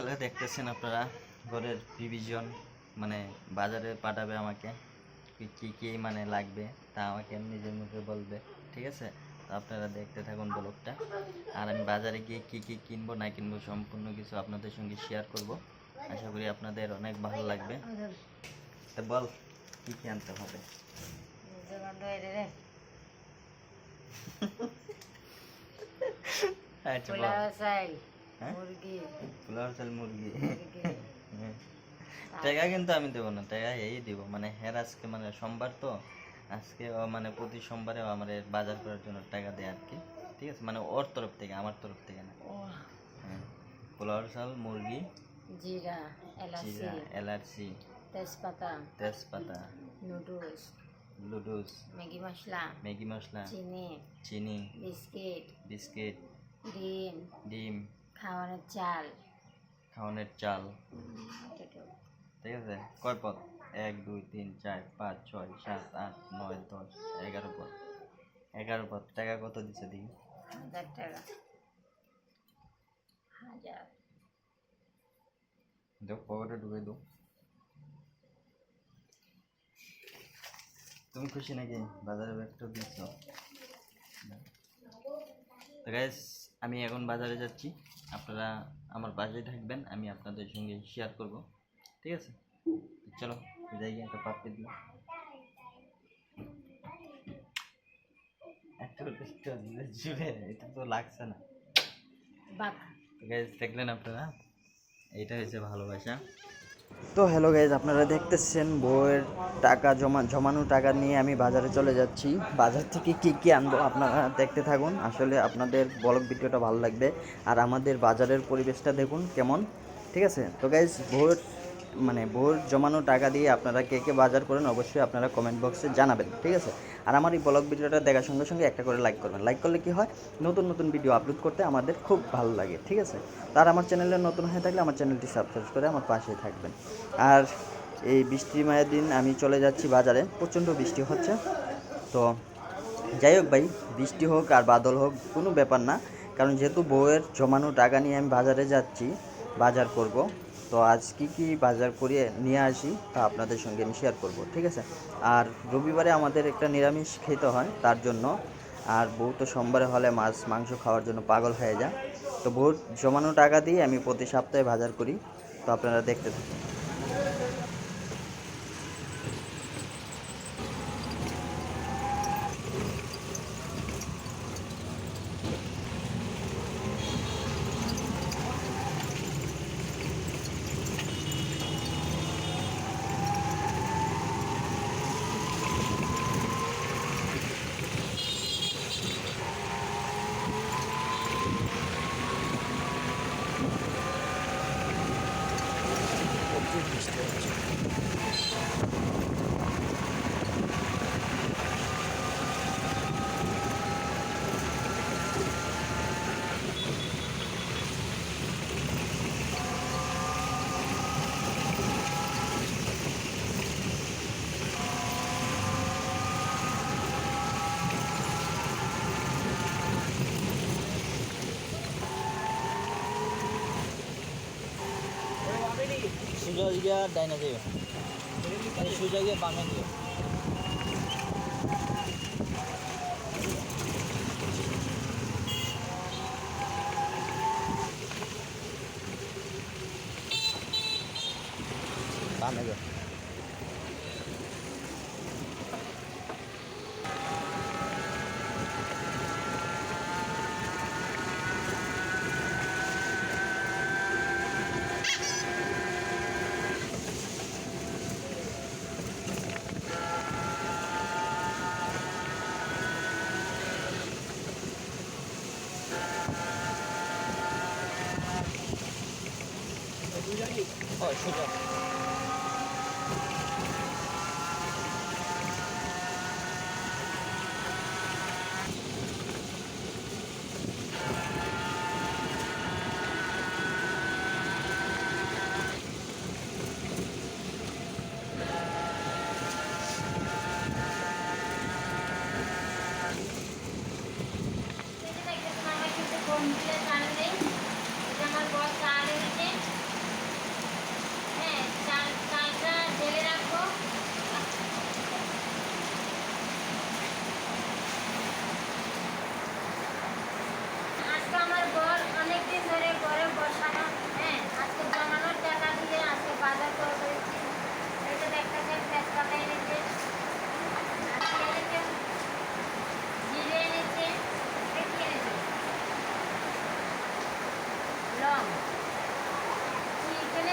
Hello দেখতেছেন আপনারা? ঘরের রিভিশন মানে বাজারে পাঠাবে আমাকে। কি কি মানে লাগবে? তা আমাকে নিজের মুখে বলবে, ঠিক আছে? আপনারা দেখতে থাকুন ব্লগটা। আর আমি বাজারে গিয়ে কি কি কিনবো, না কিনবো সম্পূর্ণ কিছু আপনাদের সঙ্গে শেয়ার করব। আশা করি আপনাদের অনেক ভালো লাগবে। তা বল, কি কি আনতে হবে? আচ্ছা হ্যাঁ? পোলাও চাল মুরগি। হ্যাঁ। টাকা কিন্তু আমি দেবো না টাকা এই দিব। মানে হের আজকে মানে সোমবার তো আজকে মানে প্রতি সোমবারে আমার বাজার করার জন্য টাকা দেয় আর কি ঠিক আছে? মানে ওর তরফ থেকে আমার তরফ থেকে না। হ্যাঁ। পোলাও চাল মুরগি জিরা এলাচি। এলাচি তেজপাতা। তেজপাতা নুডলস। লুডুস ম্যাগি মশলা। ম্যাগি মশলা চিনি। চিনি বিস্কিট। বিস্কিট ডিম। ডিম। খাওয়ানোর চাল। খাওয়ানোর চাল। ঠিক আছে? কয় পদ? এক দুই তিন চার পাঁচ ছয় সাত আট নয় দশ এগারো পদ। এগারো পদ। টাকা কত দিছে দেখি হাজার টাকা। হাজার। দেখ পকেটে ঢুকে দো। তুমি খুশি নাকি? বাজারে ব্যাগটা দিচ্ছ তো গাইস আমি এখন বাজারে যাচ্ছি। আপনারা আমার বাজারে থাকবেন আমি আপনাদের সঙ্গে শেয়ার করব। ঠিক আছে? চলো যাই একটা কষ্ট জুড়ে এটা তো লাগছে না। দেখলেন আপনারা? এইটা হচ্ছে ভালোবাসা। তো হ্যালো গাইজ আপনারা দেখতেছেন বইয়ের টাকা জমা জমানো টাকা নিয়ে আমি বাজারে চলে যাচ্ছি। বাজার থেকে কি কি আনব আপনারা দেখতে থাকুন। আসলে আপনাদের ব্লগ ভিডিওটা ভালো লাগবে। আর আমাদের বাজারের পরিবেশটা দেখুন কেমন। ঠিক আছে? তো গাইজ বইয়ের মানে বইয়ের জমানো টাকা দিয়ে আপনারা কে কে বাজার করেন, অবশ্যই আপনারা কমেন্ট বক্সে জানাবেন, ঠিক আছে? আর আমার এই ব্লগ ভিডিওটা দেখার সঙ্গে সঙ্গে একটা করে লাইক করবেন। লাইক করলে কি হয়? নতুন নতুন ভিডিও আপলোড করতে আমাদের খুব ভালো লাগে, ঠিক আছে? তার আমার চ্যানেলে নতুন হয়ে থাকলে আমার চ্যানেলটি সাবস্ক্রাইব করে আমার পাশে থাকবেন। আর এই বৃষ্টি মায়ের দিন আমি চলে যাচ্ছি বাজারে, প্রচণ্ড বৃষ্টি হচ্ছে। তো যাই হোক ভাই, বৃষ্টি হোক আর বাদল হোক, কোনো ব্যাপার না। কারণ যেহেতু বউয়ের জমানো টাকা নিয়ে আমি বাজারে যাচ্ছি, বাজার করব তো আজ কি কি বাজার করিয়ে নিয়ে আসি তা আপনাদের সঙ্গে আমি শেয়ার করব, ঠিক আছে? আর রবিবারে আমাদের একটা নিরামিষ খেতে হয়, তার জন্য। আর বহু তো সোমবারে হলে মাছ, মাংস খাওয়ার জন্য পাগল হয়ে যায়। তো বহুত জমানো টাকা দিয়ে আমি প্রতি সপ্তাহে বাজার করি। তো আপনারা দেখতে থাকুন। ডাইনে ডাইনা যাইও সোজা গিয়ে বামে দিও বামে যাও ও সোজা আমার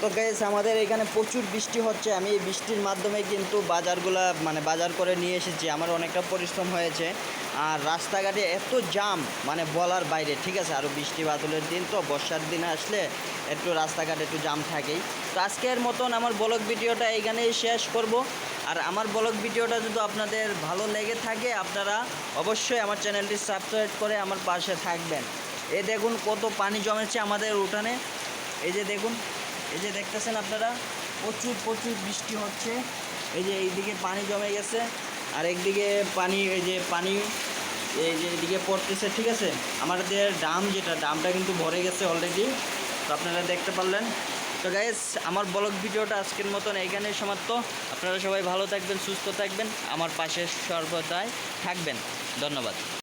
তো গ্যাস আমাদের এখানে প্রচুর বৃষ্টি হচ্ছে। আমি এই বৃষ্টির মাধ্যমে কিন্তু বাজারগুলা মানে বাজার করে নিয়ে এসেছি। আমার অনেকটা পরিশ্রম হয়েছে। আর রাস্তাঘাটে এত জাম মানে বলার বাইরে, ঠিক আছে? আরও বৃষ্টি বাদলের দিন তো, বর্ষার দিন আসলে একটু রাস্তাঘাটে একটু জাম থাকেই। তো আজকের মতন আমার ব্লগ ভিডিওটা এইখানেই শেষ করব। আর আমার ব্লগ ভিডিওটা যদি আপনাদের ভালো লেগে থাকে, আপনারা অবশ্যই আমার চ্যানেলটি সাবস্ক্রাইব করে আমার পাশে থাকবেন। এ দেখুন কত পানি জমেছে আমাদের উঠানে। এই যে দেখুন, এই যে দেখতেছেন আপনারা, প্রচুর প্রচুর বৃষ্টি হচ্ছে। এই যে এইদিকে পানি জমে গেছে, আর একদিকে পানি, এই যে পানি, এই যে এদিকে পড়তেছে, ঠিক আছে? আমাদের ডাম যেটা ডামটা কিন্তু ভরে গেছে অলরেডি তো আপনারা দেখতে পারলেন। তো গাইস আমার ব্লগ ভিডিওটা আজকের মতন এইখানেই সমাপ্ত। আপনারা সবাই ভালো থাকবেন, সুস্থ থাকবেন, আমার পাশে সর্বদাই থাকবেন। ধন্যবাদ।